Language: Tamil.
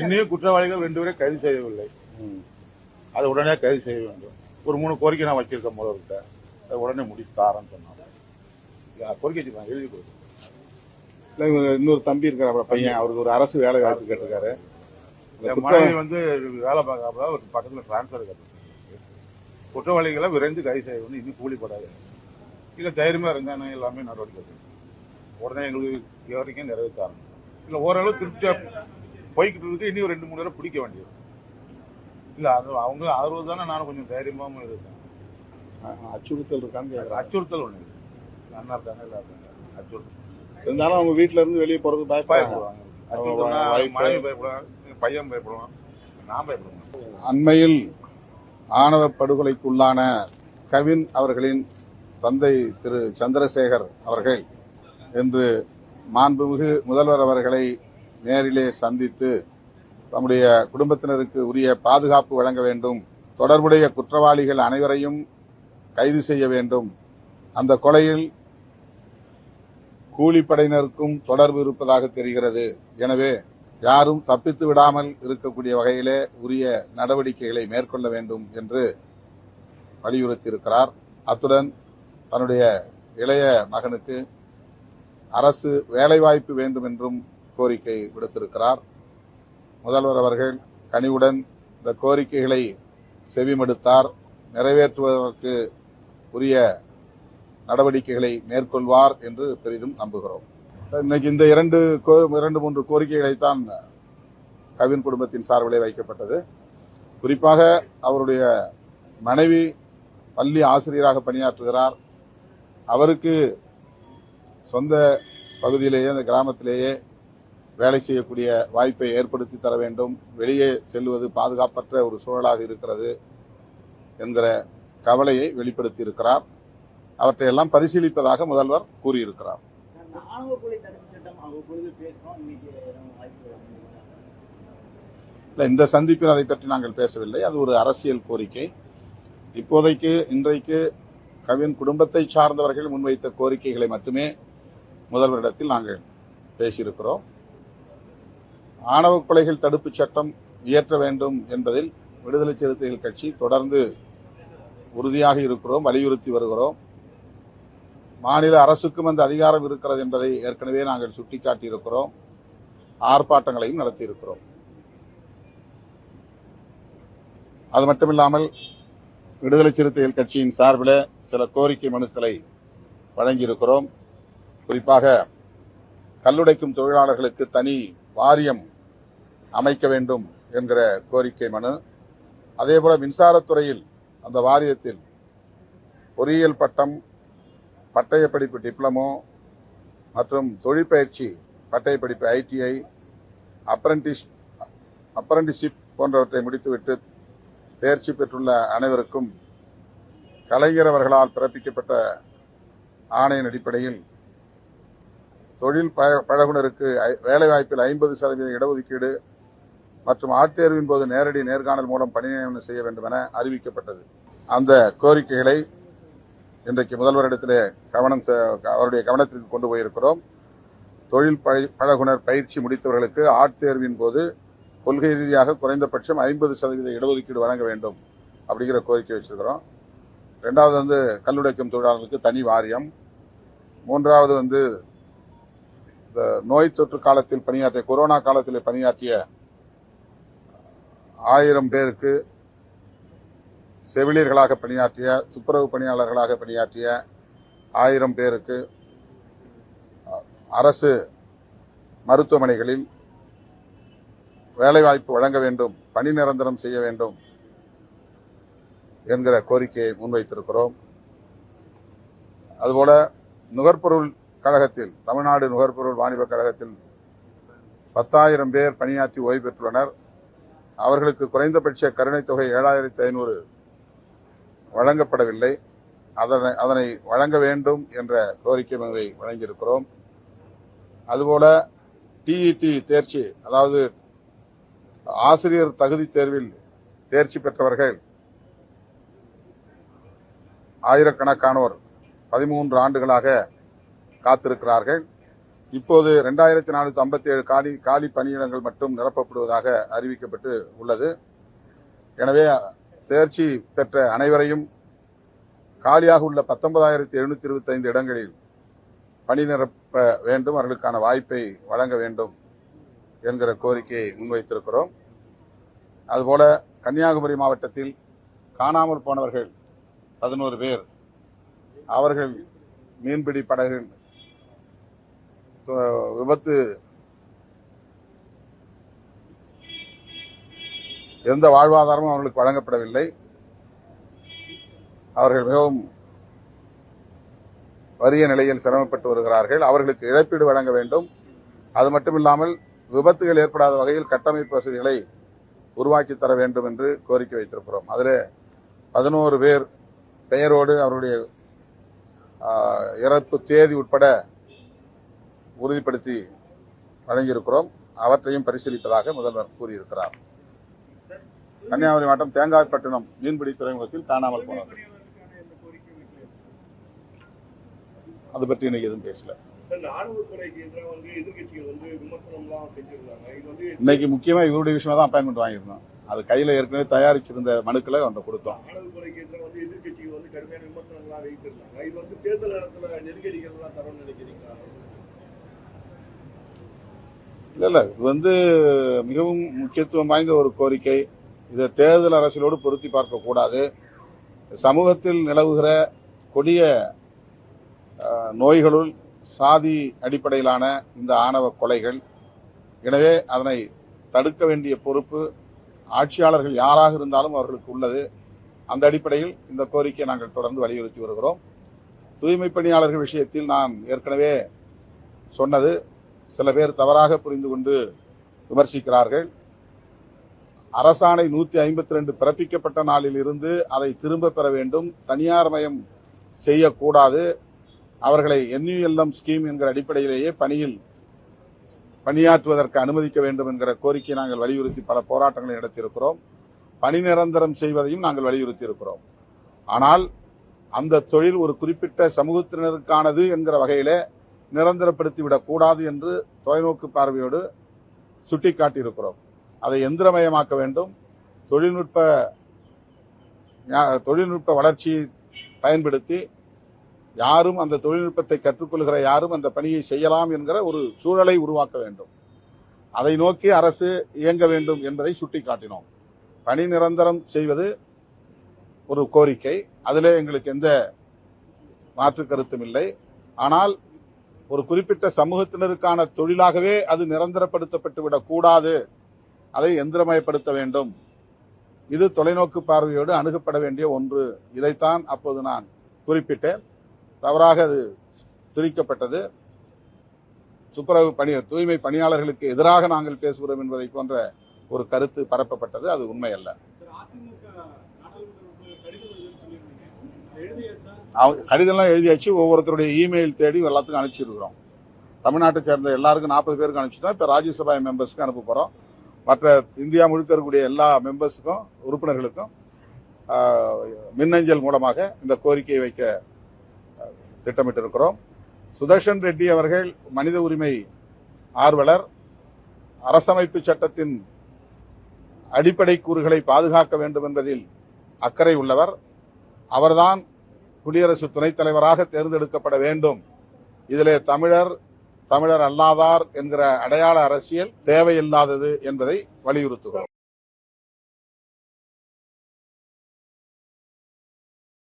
இன்னும் குற்றவாளிகள் ரெண்டு பேரை கைது செய்யவில்லை. அதை உடனே கைது செய்ய வேண்டும். ஒரு மூணு கோரிக்கை நான் வச்சிருக்கேன் முதல்வர்கிட்ட. அதை உடனே முடிச்சு தாரேன்னு சொன்னாங்க கோரிக்கை வச்சிருக்காங்க எழுதி கொடுத்து இல்ல, இன்னொரு தம்பி இருக்காரு பையன். அவருக்கு ஒரு அரசு வேலை வாய்ப்பு கேட்டிருக்காரு. மனைவி வந்து வேலை பார்க்காம ஒரு பக்கத்துல டிரான்ஸ்பர் கட்டு குற்றவாளிகளை விரைந்து கைது செய்ய வேண்டும் இன்னும் கூலிப்படாது இல்ல தைரியமா இருந்தானே எல்லாமே நடவடிக்கை. உடனே எங்களுக்கு வரைக்கும் நிறைவேற்றாங்க. இல்ல ஓரளவு திருப்தியா போய்கிட்டு இருக்கு இன்னும் ரெண்டு மூணு தடவை பிடிக்க வேண்டியது. இல்ல அது அவங்க ஆதரவு தானே நானும் கொஞ்சம் தைரியமாவும் இருக்கேன் அச்சுறுத்தல் இருக்கான்னு. அச்சுறுத்தல் ஒண்ணு இருக்கு அண்ணா இருக்காங்க எல்லாம் இருக்காங்க. அச்சுறுத்தல். இருந்தாலும் அவங்க வீட்ல இருந்து வெளியே போறது பயப்படுவாங்க. மனைவி பயப்படுவாங்க பையன் பயப்படுவான் நான் பயப்படுவேன். அண்மையில் ஆணவ படுகொலைக்குள்ளான கவின் அவர்களின் தந்தை திரு சந்திரசேகர் அவர்கள் என்று மாண்புமிகு முதல்வர் அவர்களை நேரிலே சந்தித்து தம்முடைய குடும்பத்தினருக்கு உரிய பாதுகாப்பு வழங்க வேண்டும் தொடர்புடைய குற்றவாளிகள் அனைவரையும் கைது செய்ய வேண்டும். அந்த கொலையில் கூலிப்படையினருக்கும் தொடர்பு இருப்பதாக தெரிகிறது. எனவே யாரும் தப்பித்து விடாமல் இருக்கக்கூடிய வகையிலே உரிய நடவடிக்கைகளை மேற்கொள்ள வேண்டும் என்று வலியுறுத்தியிருக்கிறார். அத்துடன் தன்னுடைய இளைய மகனுக்கு அரசு வேலைவாய்ப்பு வேண்டும் என்றும் கோரிக்கை விடுத்திருக்கிறார். முதல்வர் அவர்கள் கனிவுடன் இந்த கோரிக்கைகளை செவிமடுத்தார். நிறைவேற்றுவதற்கு உரிய நடவடிக்கைகளை மேற்கொள்வார் என்று பெரிதும் நம்புகிறோம். இன்னைக்கு இந்த இரண்டு இரண்டு மூன்று கோரிக்கைகளைத்தான் கவின் குடும்பத்தின் சார்பிலே வைக்கப்பட்டது. குறிப்பாக அவருடைய மனைவி பள்ளி ஆசிரியராக பணியாற்றுகிறார். அவருக்கு சொந்த பகுதியிலேயே அந்த கிராமத்திலேயே வேலை செய்யக்கூடிய வாய்ப்பை ஏற்படுத்தி தர வேண்டும். வெளியே செல்வது பாதுகாப்பற்ற ஒரு சூழலாக இருக்கிறது என்கிற கவலையை வெளிப்படுத்தி இருக்கிறார் அவற்றையெல்லாம் பரிசீலிப்பதாக முதல்வர் கூறியிருக்கிறார். இல்லை இந்த சந்திப்பில் அதை பற்றி நாங்கள் பேசவில்லை. அது ஒரு அரசியல் கோரிக்கை. இப்போதைக்கு இன்றைக்கு கவின் குடும்பத்தை சார்ந்தவர்கள் முன்வைத்த கோரிக்கைகளை மட்டுமே முதல்வரிடத்தில் நாங்கள் பேசியிருக்கிறோம். ஆணவ கொலைகள் தடுப்பு சட்டம் இயற்ற வேண்டும் என்பதில் விடுதலை சிறுத்தைகள் கட்சி தொடர்ந்து உறுதியாக இருக்கிறோம் வலியுறுத்தி வருகிறோம். மாநில அரசுக்கும் அந்த அதிகாரம் இருக்கிறது என்பதை ஏற்கனவே நாங்கள் சுட்டிக்காட்டியிருக்கிறோம். ஆர்ப்பாட்டங்களையும் நடத்தியிருக்கிறோம். அது மட்டுமில்லாமல் விடுதலை சிறுத்தைகள் கட்சியின் சார்பில் சில கோரிக்கை மனுக்களை வழங்கியிருக்கிறோம். குறிப்பாக கல்லுடைக்கும் தொழிலாளர்களுக்கு தனி வாரியம் அமைக்க வேண்டும் என்கிற கோரிக்கை மனு. அதேபோல மின்சாரத்துறையில் அந்த வாரியத்தில் பொறியியல் பட்டம் பட்டய படிப்பு டிப்ளமோ மற்றும் தொழிற்பயிற்சி பட்டய படிப்பு ஐடிஐ அப்ரண்டிஸ் அப்ரண்டிஷிப் போன்றவற்றை முடித்துவிட்டு தேர்ச்சி பெற்றுள்ள அனைவருக்கும் கலைஞர் அவர்களால் பிறப்பிக்கப்பட்ட ஆணையின் அடிப்படையில் தொழில் பழகுனருக்கு ஐ- வேலைவாய்ப்பில் ஐம்பது சதவீத இடஒதுக்கீடு மற்றும் ஆட்தேர்வின் போது நேரடி நேர்காணல் மூலம் பணி நியமனம் செய்ய வேண்டும் என அறிவிக்கப்பட்டது. அந்த கோரிக்கைகளை இன்றைக்கு முதல்வரிடத்திலே கவனம் அவருடைய கவனத்திற்கு கொண்டு போயிருக்கிறோம். தொழில் பழ- பழகுனர் பயிற்சி முடித்தவர்களுக்கு ஆட்தேர்வின் போது கொள்கை ரீதியாக குறைந்தபட்சம் ஐம்பது சதவீத இடஒதுக்கீடு வழங்க வேண்டும் அப்படிங்கிற கோரிக்கை வச்சிருக்கிறோம். ரெண்டாவது வந்து கல்லுடைக்கும் தொழிலாளர்களுக்கு தனி வாரியம். மூன்றாவது வந்து இந்த நோய் தொற்று காலத்தில் பணியாற்றிய கொரோனா காலத்தில் பணியாற்றிய ஆயிரம் பேருக்கு செவிலியர்களாக பணியாற்றிய துப்புரவு பணியாளர்களாக பணியாற்றிய ஆயிரம் பேருக்கு அரசு மருத்துவமனைகளில் வேலைவாய்ப்பு வழங்க வேண்டும் பணி நிரந்தரம் செய்ய வேண்டும் என்கிற கோரிக்கையை முன்வைத்திருக்கிறோம். அதுபோல நுகர்பொருள் கழகத்தில் தமிழ்நாடு நுகர்பொருள் வாணிப கழகத்தில் பத்தாயிரம் பேர் பணியாற்றி ஓய்வு பெற்றுள்ளனர். அவர்களுக்கு குறைந்தபட்ச கருணைத் தொகை ஏழாயிரத்தி ஐநூறு வழங்கப்படவில்லை. அதனை அதனை வழங்க வேண்டும் என்ற கோரிக்கை மனுவை வழங்கியிருக்கிறோம். அதுபோல டிஇடி தேர்ச்சி அதாவது ஆசிரியர் தகுதி தேர்வில் தேர்ச்சி பெற்றவர்கள் ஆயிரக்கணக்கானோர் பதிமூன்று ஆண்டுகளாக காத்திருக்கிறார்கள். இப்போது இரண்டாயிரத்தி நானூத்தி ஐம்பத்தி ஏழு காலி காலி பணியிடங்கள் மட்டும் நிரப்பப்படுவதாக அறிவிக்கப்பட்டு உள்ளது. எனவே தேர்ச்சி பெற்ற அனைவரையும் காலியாக உள்ள பத்தொன்பதாயிரத்தி எழுநூத்தி இருபத்தி ஐந்து இடங்களில் பணி நிரப்ப வேண்டும் அவர்களுக்கான வாய்ப்பை வழங்க வேண்டும் என்கிற கோரிக்கையை முன்வைத்திருக்கிறோம். அதுபோல கன்னியாகுமரி மாவட்டத்தில் காணாமல் போனவர்கள் பதினோரு பேர் அவர்கள் மீன்பிடி படகின் விபத்து. எந்த வாழ்வாதாரமும் அவர்களுக்கு வழங்கப்படவில்லை. அவர்கள் மிகவும் வறிய நிலையில் சிரமப்பட்டு வருகிறார்கள். அவர்களுக்கு இழப்பீடு வழங்க வேண்டும். அது மட்டுமில்லாமல் விபத்துகள் ஏற்படாத வகையில் கட்டமைப்பு வசதிகளை உருவாக்கி தர வேண்டும் என்று கோரிக்கை வைத்திருக்கிறோம். அதில் பதினோரு பேர் பெயரோடு அவருடைய ஆஹ், இறப்பு தேதி உட்பட உறுதிப்படுத்தி வழங்கியிருக்கிறோம். அவற்றையும் பரிசீலிப்பதாக முதல்வர் கூறியிருக்கிறார். கன்னியாகுமரி மாவட்டம் தேங்காய்பட்டினம் மீன்பிடி துறைமுகத்தில் காணாமல் போனார் அது பற்றி இன்னைக்கு எதுவும் பேசல. இன்னைக்கு முக்கியமா இவருடைய விஷயமா தான் அப்பாயின்மெண்ட் வாங்கியிருந்தோம். அது கையில ஏற்கனவே தயாரிச்சிருந்த மனுக்களை அவன்கிட்ட கொடுத்தோம். எதிர்கட்சிகள் வந்து கடுமையான விமர்சனம்லாம் வைத்திருந்தாங்க. இது வந்து தேர்தல் நேரத்துல நெருக்கடிகள் தரணும்னு நினைக்கிறீங்களா? இல்ல இல்ல இது வந்து மிகவும் முக்கியத்துவம் வாய்ந்த ஒரு கோரிக்கை. இதை தேர்தல் அரசியலோடு பொருத்தி பார்க்க கூடாது. சமூகத்தில் நிலவுகிற கொடிய நோய்களுள் சாதி அடிப்படையிலான இந்த ஆணவ கொலைகள். எனவே அதனை தடுக்க வேண்டிய பொறுப்பு ஆட்சியாளர்கள் யாராக இருந்தாலும் அவர்களுக்கு உள்ளது. அந்த அடிப்படையில் இந்த கோரிக்கையை நாங்கள் தொடர்ந்து வலியுறுத்தி வருகிறோம். தூய்மை பணியாளர்கள் விஷயத்தில் நான் ஏற்கனவே சொன்னது சில பேர் தவறாக புரிந்து கொண்டு விமர்சிக்கிறார்கள். அரசாணை நூத்தி ஐம்பத்தி ரெண்டு பிறப்பிக்கப்பட்ட நாளில் இருந்து அதை திரும்ப பெற வேண்டும். தனியார் மயம் செய்யக்கூடாது. அவர்களை என்யூஎல்எம் ஸ்கீம் என்கிற அடிப்படையிலேயே பணியில் பணியாற்றுவதற்கு அனுமதிக்க வேண்டும் என்கிற கோரிக்கையை நாங்கள் வலியுறுத்தி பல போராட்டங்களை நடத்தியிருக்கிறோம். பணி நிரந்தரம் செய்வதையும் நாங்கள் வலியுறுத்தி இருக்கிறோம் ஆனால் அந்த தொழில் ஒரு குறிப்பிட்ட சமூகத்தினருக்கானது என்கிற வகையிலே நிரந்தரப்படுத்திவிடக் கூடாது என்று தொலைநோக்கு பார்வையோடு சுட்டிக்காட்டியிருக்கிறோம். அதை எந்திரமயமாக்க வேண்டும். தொழில்நுட்ப தொழில்நுட்ப வளர்ச்சியை பயன்படுத்தி யாரும் அந்த தொழில்நுட்பத்தை கற்றுக்கொள்கிற யாரும் அந்த பணியை செய்யலாம் என்கிற ஒரு சூழலை உருவாக்க வேண்டும். அதை நோக்கி அரசு இயங்க வேண்டும் என்பதை சுட்டிக்காட்டினோம். பணி நிரந்தரம் செய்வது ஒரு கோரிக்கை. அதிலே எங்களுக்கு எந்த மாற்று கருத்தும் இல்லை. ஆனால் ஒரு குறிப்பிட்ட சமூகத்தினருக்கான தொழிலாகவே அது நிரந்தரப்படுத்தப்பட்டு விடக்கூடாது அதை எந்திரமயப்படுத்த வேண்டும். இது தொலைநோக்கு பார்வையோடு அணுகப்பட வேண்டிய ஒன்று. இதைத்தான் அப்போது நான் குறிப்பிட்டேன். தவறாக அது திரிக்கப்பட்டது. துப்புரவு பணி தூய்மை பணியாளர்களுக்கு எதிராக நாங்கள் பேசுகிறோம் என்பதை போன்ற ஒரு கருத்து பரப்பப்பட்டது. அது உண்மை அல்ல கடிதம்லாம் எழுதியாச்சு. ஒவ்வொருத்தருடைய இமெயில் தேடி எல்லாத்துக்கும் அனுப்பிச்சிருக்கிறோம். தமிழ்நாட்டை சேர்ந்த எல்லாருக்கும் நாற்பது பேருக்கு அனுப்பிச்சிட்டோம். இப்போ ராஜ்யசபா மெம்பர்ஸ்க்கு அனுப்ப போகிறோம் மற்ற இந்தியா முழுக்க இருக்கக்கூடிய எல்லா மெம்பர்ஸுக்கும் உறுப்பினர்களுக்கும் ஆஹ், மின்னஞ்சல் மூலமாக இந்த கோரிக்கையை வைக்க திட்டமிட்டிருக்கிறோம். சுதர்ஷன் ரெட்டி அவர்கள் மனித உரிமை ஆர்வலர். அரசமைப்பு சட்டத்தின் அடிப்படை கூறுகளை பாதுகாக்க வேண்டும் என்பதில் அக்கறை உள்ளவர். அவர்தான் குடியரசு துணைத் தலைவராக தேர்ந்தெடுக்கப்பட வேண்டும். இதிலே தமிழர் தமிழர் அல்லாதார் என்கிற அடையாள அரசியல் தேவையில்லாதது என்பதை வலியுறுத்துகிறோம்.